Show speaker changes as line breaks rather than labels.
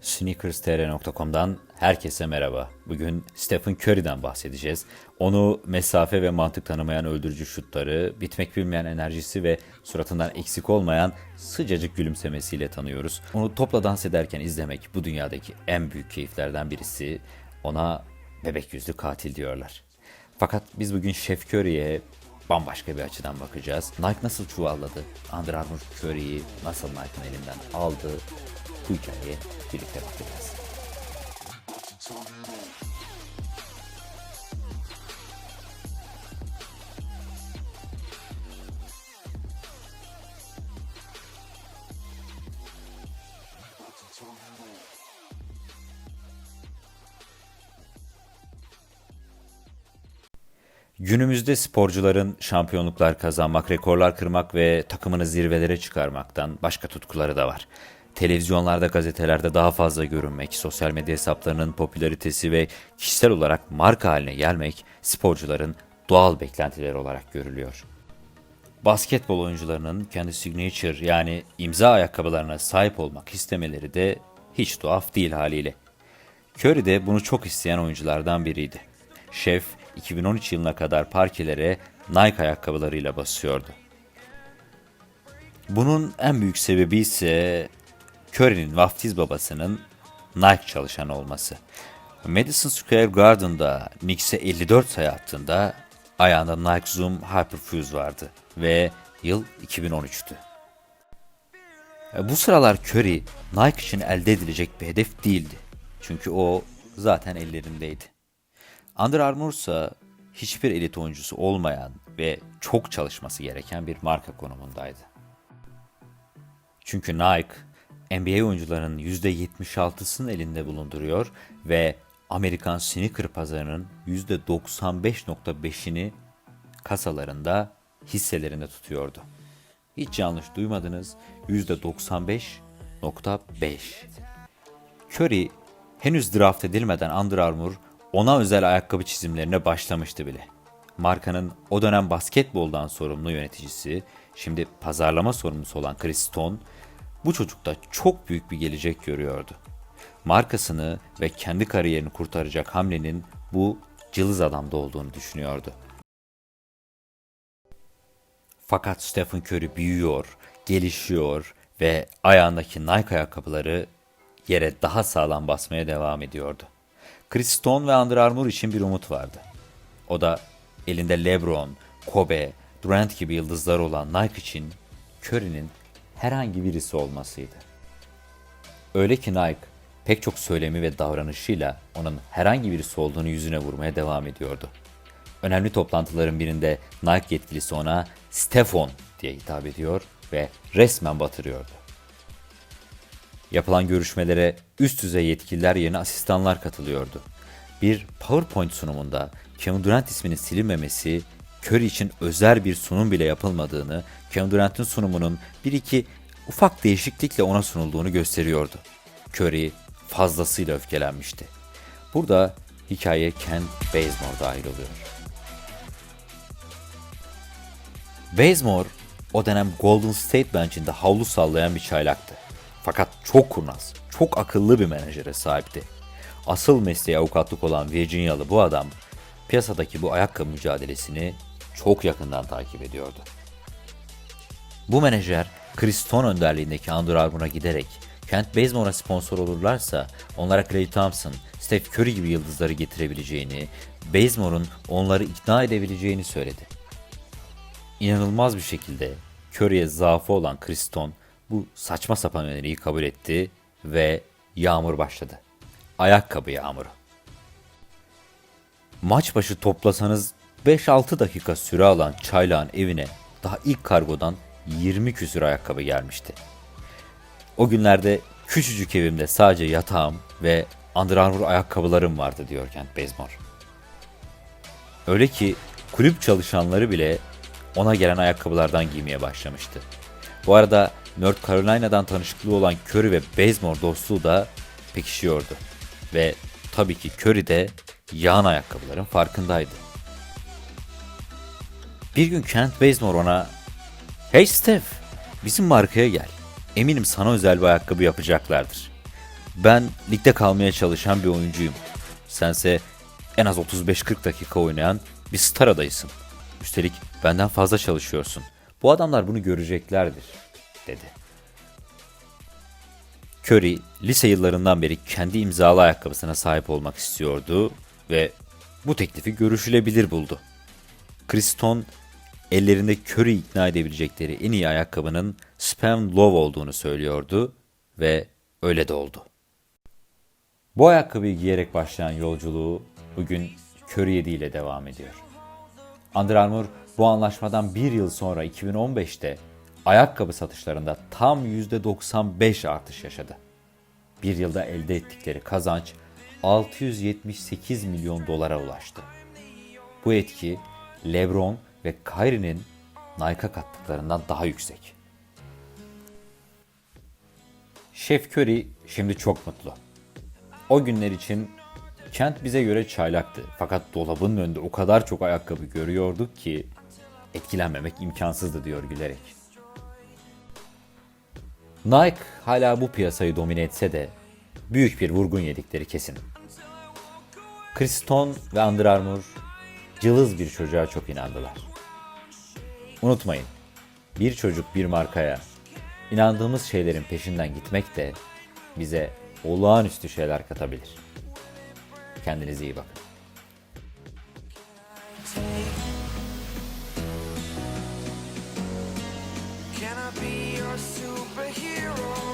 sneakerstr.com'dan herkese merhaba. Bugün Stephen Curry'den bahsedeceğiz. Onu mesafe ve mantık tanımayan öldürücü şutları, bitmek bilmeyen enerjisi ve suratından eksik olmayan sıcacık gülümsemesiyle tanıyoruz. Onu topla dans ederken izlemek bu dünyadaki en büyük keyiflerden birisi. Ona bebek yüzlü katil diyorlar. Fakat biz bugün Chef Curry'e bambaşka bir açıdan bakacağız. Nike nasıl çuvalladı? Under Armour Curry'i nasıl Nike'ın elinden aldı? Bu hikayeye birlikte bakacağız. Günümüzde sporcuların şampiyonluklar kazanmak, rekorlar kırmak ve takımını zirvelere çıkarmaktan başka tutkuları da var. Televizyonlarda, gazetelerde daha fazla görünmek, sosyal medya hesaplarının popülaritesi ve kişisel olarak marka haline gelmek sporcuların doğal beklentileri olarak görülüyor. Basketbol oyuncularının kendi signature yani imza ayakkabılarına sahip olmak istemeleri de hiç tuhaf değil haliyle. Curry de bunu çok isteyen oyunculardan biriydi. Şef 2013 yılına kadar parkelere Nike ayakkabılarıyla basıyordu. Bunun en büyük sebebi ise Curry'nin vaftiz babasının Nike çalışanı olması. Madison Square Garden'da Knicks'e 54 sayı attığında ayağında Nike Zoom Hyperfuse vardı ve yıl 2013'tü. Bu sıralar Curry Nike için elde edilecek bir hedef değildi. Çünkü o zaten ellerindeydi. Under Armour ise hiçbir elit oyuncusu olmayan ve çok çalışması gereken bir marka konumundaydı. Çünkü Nike, NBA oyuncularının %76'sının elinde bulunduruyor ve Amerikan sneaker pazarının %95.5'ini kasalarında, hisselerinde tutuyordu. Hiç yanlış duymadınız, %95.5. Curry henüz draft edilmeden Under Armour ona özel ayakkabı çizimlerine başlamıştı bile. Markanın o dönem basketboldan sorumlu yöneticisi, şimdi pazarlama sorumlusu olan Chris Stone, bu çocukta çok büyük bir gelecek görüyordu. Markasını ve kendi kariyerini kurtaracak hamlenin bu cılız adamda olduğunu düşünüyordu. Fakat Stephen Curry büyüyor, gelişiyor ve ayağındaki Nike ayakkabıları yere daha sağlam basmaya devam ediyordu. Chris Stone ve Under Armour için bir umut vardı. O da elinde LeBron, Kobe, Durant gibi yıldızlar olan Nike için Curry'nin herhangi birisi olmasıydı. Öyle ki Nike pek çok söylemi ve davranışıyla onun herhangi birisi olduğunu yüzüne vurmaya devam ediyordu. Önemli toplantıların birinde Nike yetkilisi ona Stefan diye hitap ediyor ve resmen batırıyordu. Yapılan görüşmelere üst düzey yetkililer yerine asistanlar katılıyordu. Bir PowerPoint sunumunda Kevin Durant isminin silinmemesi, Curry için özel bir sunum bile yapılmadığını, Kevin Durant'ın sunumunun bir iki ufak değişiklikle ona sunulduğunu gösteriyordu. Curry fazlasıyla öfkelenmişti. Burada hikaye Ken Bazemore dahil oluyor. Bazemore o dönem Golden State bench'inde havlu sallayan bir çaylaktı. Fakat çok kurnaz, çok akıllı bir menajere sahipti. Asıl mesleği avukatlık olan Virginialı bu adam piyasadaki bu ayakkabı mücadelesini çok yakından takip ediyordu. Bu menajer Chris Stone önderliğindeki Under Armour'a giderek Kent Bazemore'a sponsor olurlarsa onlara Klay Thompson, Steph Curry gibi yıldızları getirebileceğini, Bazemore'un onları ikna edebileceğini söyledi. İnanılmaz bir şekilde Curry'e zaafı olan Chris Stone bu saçma sapan öneriyi kabul etti ve yağmur başladı. Ayakkabı yağmuru. Maç başı toplasanız 5-6 dakika süre alan Çaylak'ın evine daha ilk kargodan 20 küsür ayakkabı gelmişti. O günlerde küçücük evimde sadece yatağım ve Under Armour ayakkabılarım vardı diyor Kent Bazemore. Öyle ki kulüp çalışanları bile ona gelen ayakkabılardan giymeye başlamıştı. Bu arada North Carolina'dan tanışıklığı olan Curry ve Bazemore dostluğu da pekişiyordu. Ve tabii ki Curry de yağın ayakkabıların farkındaydı. Bir gün Kent Bazemore ona Hey Steph, bizim markaya gel. Eminim sana özel bir ayakkabı yapacaklardır. ben ligde kalmaya çalışan bir oyuncuyum. Sense en az 35-40 dakika oynayan bir star adaysın. Üstelik benden fazla çalışıyorsun. Bu adamlar bunu göreceklerdir, dedi. Curry lise yıllarından beri kendi imzalı ayakkabısına sahip olmak istiyordu ve bu teklifi görüşülebilir buldu. Kriston ellerinde Curry ikna edebilecekleri en iyi ayakkabının Spam Love olduğunu söylüyordu ve öyle de oldu. Bu ayakkabıyı giyerek başlayan yolculuğu bugün Curry 7 ile devam ediyor. Under Armour bu anlaşmadan bir yıl sonra 2015'te ayakkabı satışlarında tam %95 artış yaşadı. Bir yılda elde ettikleri kazanç 678 milyon dolara ulaştı. Bu etki LeBron ve Kyrie'nin Nike'a kattıklarından daha yüksek. Şef Curry şimdi çok mutlu. O günler için kent bize göre çaylaktı. Fakat dolabının önünde o kadar çok ayakkabı görüyorduk ki etkilenmemek imkansızdı diyor gülerek. Nike hala bu piyasayı domine etse de büyük bir vurgun yedikleri kesin. Chris Stone ve Under Armour cılız bir çocuğa çok inandılar. Unutmayın, bir çocuk bir markaya inandığımız şeylerin peşinden gitmek de bize olağanüstü şeyler katabilir. Kendinize iyi bakın.
Can I be your superhero?